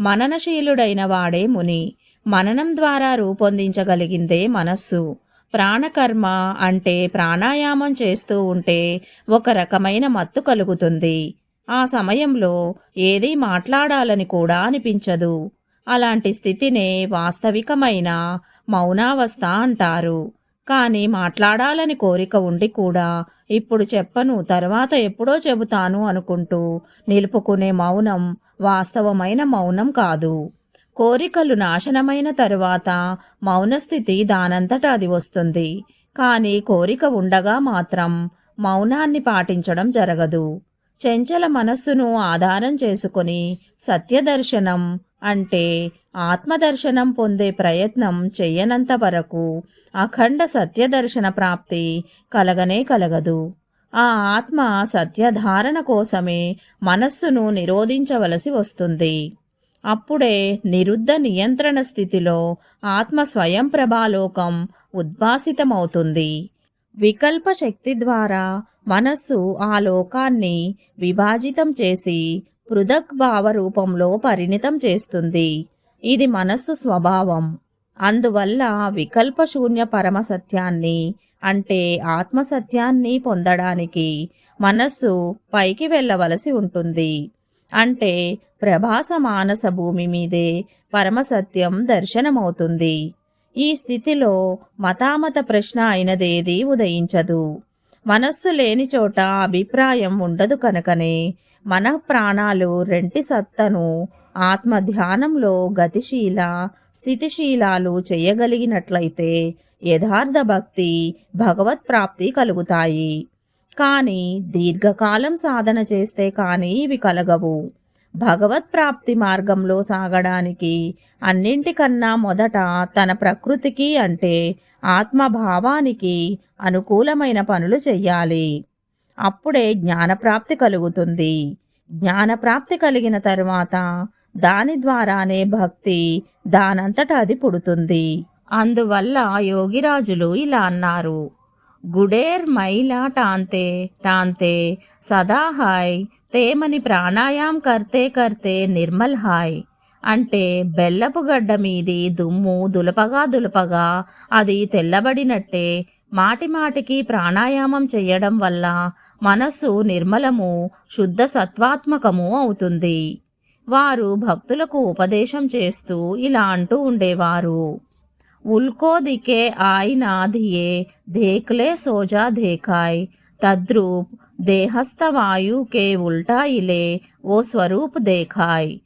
మననశీలుడైన వాడే ముని. మననం ద్వారా రూపొందించగలిగిందే మనస్సు. ప్రాణకర్మ అంటే ప్రాణాయామం చేస్తూ ఉంటే ఒక రకమైన మత్తు కలుగుతుంది. ఆ సమయంలో ఏదీ మాట్లాడాలని కూడా అనిపించదు. అలాంటి స్థితినే వాస్తవికమైన మౌనావస్థ అంటారు. కానీ మాట్లాడాలని కోరిక ఉండి కూడా ఇప్పుడు చెప్పను తర్వాత ఎప్పుడో చెబుతాను అనుకుంటూ నిలుపుకునే మౌనం వాస్తవమైన మౌనం కాదు. కోరికలు నాశనమైన తరువాత మౌనస్థితి దానంతట అది వస్తుంది. కానీ కోరిక ఉండగా మాత్రం మౌనాన్ని పాటించడం జరగదు. చెంచల మనస్సును ఆధారం చేసుకుని సత్యదర్శనం అంటే ఆత్మదర్శనం పొందే ప్రయత్నం చెయ్యనంత వరకు అఖండ సత్యదర్శన ప్రాప్తి కలగనే కలగదు. ఆ ఆత్మ సత్యధారణ కోసమే మనస్సును నిరోధించవలసి వస్తుంది. అప్పుడే నిరుద్ధ నియంత్రణ స్థితిలో ఆత్మ స్వయం ప్రభాలోకం ఉద్భాసితమవుతుంది. వికల్ప శక్తి ద్వారా మనస్సు ఆ లోకాన్ని విభాజితం చేసి పృథక్ భావ రూపంలో పరిణితం చేస్తుంది. ఇది మనస్సు స్వభావం. అందువల్ల వికల్ప శూన్య పరమ సత్యాన్ని అంటే ఆత్మసత్యాన్ని పొందడానికి మనస్సు పైకి వెళ్ళవలసి ఉంటుంది. అంటే ప్రభాస మానస భూమి మీదే పరమసత్యం దర్శనమవుతుంది. ఈ స్థితిలో మతామత ప్రశ్న అయినదేది ఉదయించదు. మనస్సు లేని చోట అభిప్రాయం ఉండదు కనుకనే మన ప్రాణాలు రెంటి సత్తను ఆత్మ ధ్యానంలో గతిశీల స్థితిశీలాలు చేయగలిగినట్లయితే యథార్థ భక్తి భగవత్ ప్రాప్తి కలుగుతాయి. కానీ దీర్ఘకాలం సాధన చేస్తే కానీ ఇవి కలగవు. భగవత్ ప్రాప్తి మార్గంలో సాగడానికి అన్నింటికన్నా మొదట తన ప్రకృతికి అంటే ఆత్మభావానికి అనుకూలమైన పనులు చెయ్యాలి. అప్పుడే జ్ఞానప్రాప్తి కలుగుతుంది. జ్ఞానప్రాప్తి కలిగిన తరువాత దాని ద్వారానే భక్తి దానంతట అది పుడుతుంది. అందువల్ల యోగిరాజులు ఇలా అన్నారు. గుడేర్ మైలా టాంతే టాంతే సదా హాయ్ తేమని ప్రాణాయాం కర్తే కర్తే నిర్మల్ హాయ్ అంటే బెల్లపు గడ్డ మీది దుమ్ము దులపగా దులపగా అది తెల్లబడినట్టే మాటిమాటికి ప్రాణాయామం చేయడం వల్ల మనస్సు నిర్మలము శుద్ధ సత్వాత్మకము అవుతుంది. వారు భక్తులకు ఉపదేశం చేస్తూ ఇలా అంటూ ఉండేవారు. ఉల్కో దికే ఆయినా ధియే దేక్లే సోజా ధేకాయ్ తద్రూప్ దేహస్థ వాయు కే ఉల్టా ఇలే ఓ స్వరూప్ దేఖాయ్.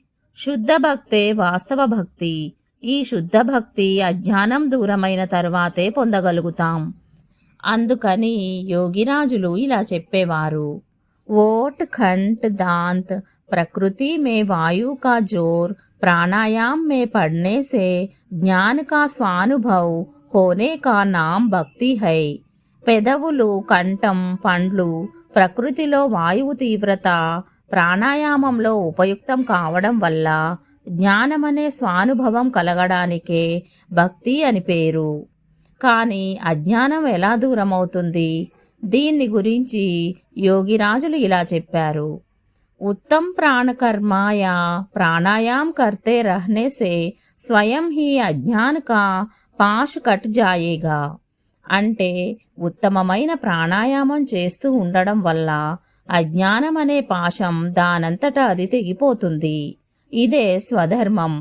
శుద్ధ భక్తే వాస్తవ భక్తి. ఈ శుద్ధ భక్తి అజ్ఞానం దూరమైన తర్వాతే పొందగలుగుతాం. అందుకని యోగిరాజులు ఇలా చెప్పేవారు ఓట్ ఖంట్ దాంత్ ప్రకృతి మే వాయు కా జోర్ प्राणायाम में पढ़ने से ज्ञान का स्वानुभव होने का नाम భక్తి హై పెదవులు కంఠం పండ్లు ప్రకృతిలో వాయువు తీవ్రత ప్రాణాయామంలో ఉపయుక్తం కావడం వల్ల జ్ఞానమనే స్వానుభవం కలగడానికే భక్తి అని పేరు కానీ అజ్ఞానం ఎలా దూరమవుతుంది దీన్ని గురించి యోగిరాజులు ఇలా చెప్పారు उत्तम प्राणकर्माया प्राणायाम करते रहने से స్వయం హీ అజ్ఞాన్ కా పాష్ కట్ జాయేగా అంటే ఉత్తమమైన ప్రాణాయామం చేస్తూ ఉండడం వల్ల అజ్ఞానం అనే పాశం దానంతటా అది తెగిపోతుంది ఇదే స్వధర్మం